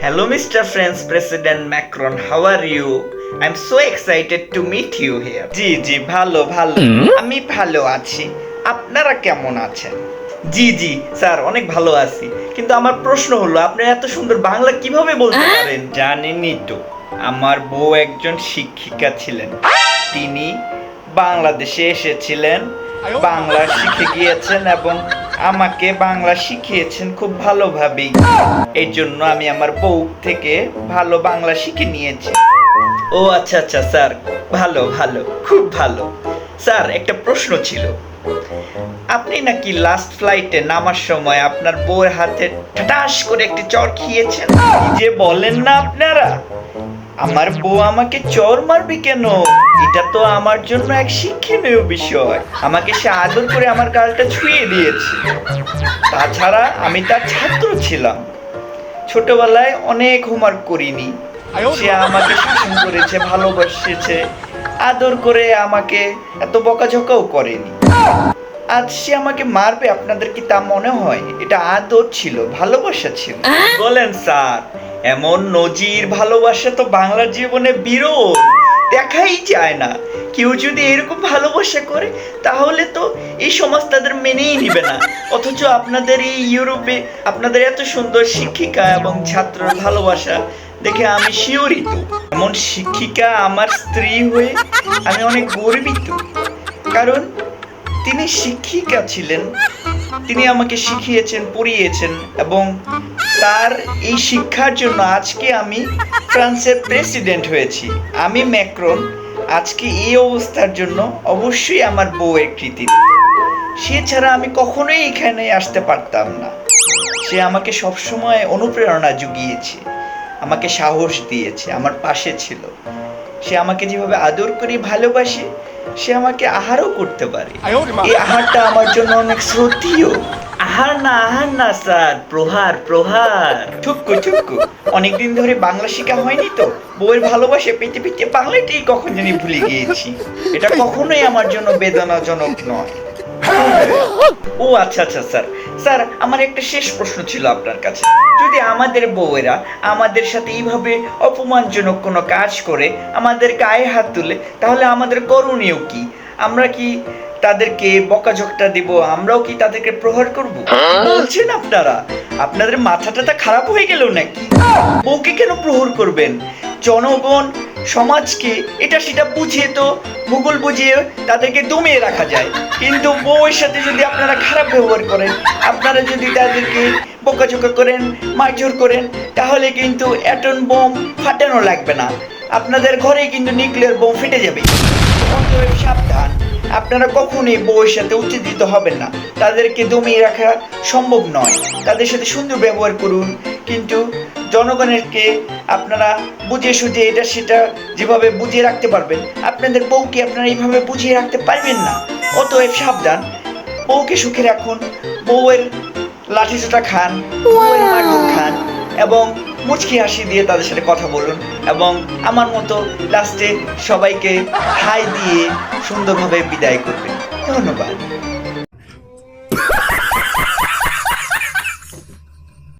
Hello, Mr. French President Macron. How are you? I'm so excited to meet you here. জি জি ভালো ভালো আমি ভালো আছি আপনারা কেমন আছেন জি জি স্যার অনেক ভালো আছি কিন্তু আমার প্রশ্ন হলো আপনি এত সুন্দর বাংলা কীভাবে বলতে পারেন জানেনই তো আমার বউ একজন শিক্ষিকা ছিলেন তিনি বাংলাদেশে এসেছিলেন বাংলা শিখে গিয়েছেন এবং আমাকে বাংলা শিখিয়েছেন খুব ভালোভাবেই। এই জন্য আমি আমার বউ থেকে ভালো বাংলা শিখে নিয়েছি। ও আচ্ছা আচ্ছা স্যার ভালো ভালো খুব ভালো। স্যার একটা প্রশ্ন ছিল। আপনি নাকি লাস্ট ফ্লাইটে নামার সময় আপনার বউয়ের হাতে ঠাটাস করে একটি চর খেয়েছেন? যে বলেন না আপনারা। আমার বউ আমাকে চর মারবে কেন? এটা তো আমার জন্য এক শিক্ষণীয় বিষয়। আমাকে সে আদর করে আমার গালটা ছুঁয়ে দিয়েছে। তাছাড়া আমি তার ছাত্র ছিলাম। ছোটবেলায় অনেক হোমওয়ার্ক করিনি। সে আমাকে শাসন করেছে ভালোবাসেছে আদর করে আমাকে এত বকাঝকাও করেনি। আজ সে আমাকে মারবে আপনাদের কি তা মনে হয়? এটা আদর ছিল ভালোবাসা ছিল। বলেন স্যার। এমন নজির ভালোবাসা তো বাংলার জীবনে বিরল, দেখাই যায় না। কেউ যদি এরকম ভালোবাসা করে, তাহলে তো এই সমাজ তাদের মেনেই নিবে না। অথচ আপনাদের এই ইউরোপে আপনাদের এত সুন্দর শিক্ষিকা এবং ছাত্রর ভালোবাসা দেখে আমি শিওরিত। এমন শিক্ষিকা আমার স্ত্রী হয়ে আমি অনেক গর্বিত। কারণ তিনি শিক্ষিকা ছিলেন তিনি আমাকে শিখিয়েছেন, পড়িয়েছেন এবং তার এই শিক্ষার জন্য আজকে আমি ফ্রান্সের প্রেসিডেন্ট হয়েছি। আমি ম্যাক্রন। আজকে এই অবস্থার জন্য অবশ্যই আমার বউয়ের কৃতিত্ব সে ছাড়া আমি কখনোই এখানে আসতে পারতাম না। সে আমাকে সবসময় অনুপ্রেরণা জুগিয়েছে, আমাকে সাহস দিয়েছে, আমার পাশে ছিল। সে আমাকে যেভাবে আদর করে ভালোবাসে সে আমাকে আহারও করতে পারে। এই আহারটা আমার জন্য অনেক শ্রদ্ধীয়। আহার না আহার না স্যার। প্রহার প্রহার। ঠুক্কু ঠুক্কু অনেকদিন ধরে বাংলা শেখা হয়নি তো। বউয়ের ভালোবাসে পেতে পেতে বাংলাটাই কখন জানি ভুলে গিয়েছি। এটা কখনোই আমার জন্য বেদনাজনক নয়। ও আচ্ছা আচ্ছা স্যার। স্যার আমার একটা শেষ প্রশ্ন ছিল আপনার কাছে। যদি আমাদের বউয়েরা আমাদের সাথে এইভাবে অপমানজনক কোনো কাজ করে আমাদের গায়ে হাত তুলে তাহলে আমাদের করণীয় কি? আমরা কি তাদেরকে বকাঝকটা দিব? আমরাও কি তাদেরকে প্রহার করব? বলছেন আপনারা। আপনাদের মাথাটা তা খারাপ হয়ে গেল নাকি? বউকে কেন প্রহর করবেন? জনগণ সমাজকে এটা সেটা বুঝিয়ে তো ভূগোল বুঝিয়ে তাদেরকে দমিয়ে রাখা যায়। কিন্তু বউয়ের সাথে যদি আপনারা খারাপ ব্যবহার করেন, আপনারা যদি তাদেরকে বোকাঝোকা করেন মাইজোর করেন, তাহলে কিন্তু অ্যাটন বোম ফাটানো লাগবে না। আপনাদের ঘরে কিন্তু নিউক্লিয়ার বোম ফেটে যাবে। সাবধান আপনারা কখনোই বউয়ের সাথে উত্তেজিত হবেন না। তাদেরকে দমিয়ে রাখা সম্ভব নয়। তাদের সাথে সুন্দর ব্যবহার করুন। কিন্তু জনগণেরকে আপনারা বুঝে সুঝে এটা সেটা যেভাবে বুঝিয়ে রাখতে পারবেন, আপনাদের বউকে আপনারা এইভাবে বুঝিয়ে রাখতে পারবেন না। অতএব সাবধান। বউকে সুখে রাখুন। বউয়ের লাঠিচোটা খান। বউয়ের মারধর খান। এবং মুচকি হাসি দিয়ে তাদের সাথে কথা বলুন এবং আমার মতো লাস্টে সবাইকে হাই দিয়ে সুন্দরভাবে বিদায় করবেন। ধন্যবাদ।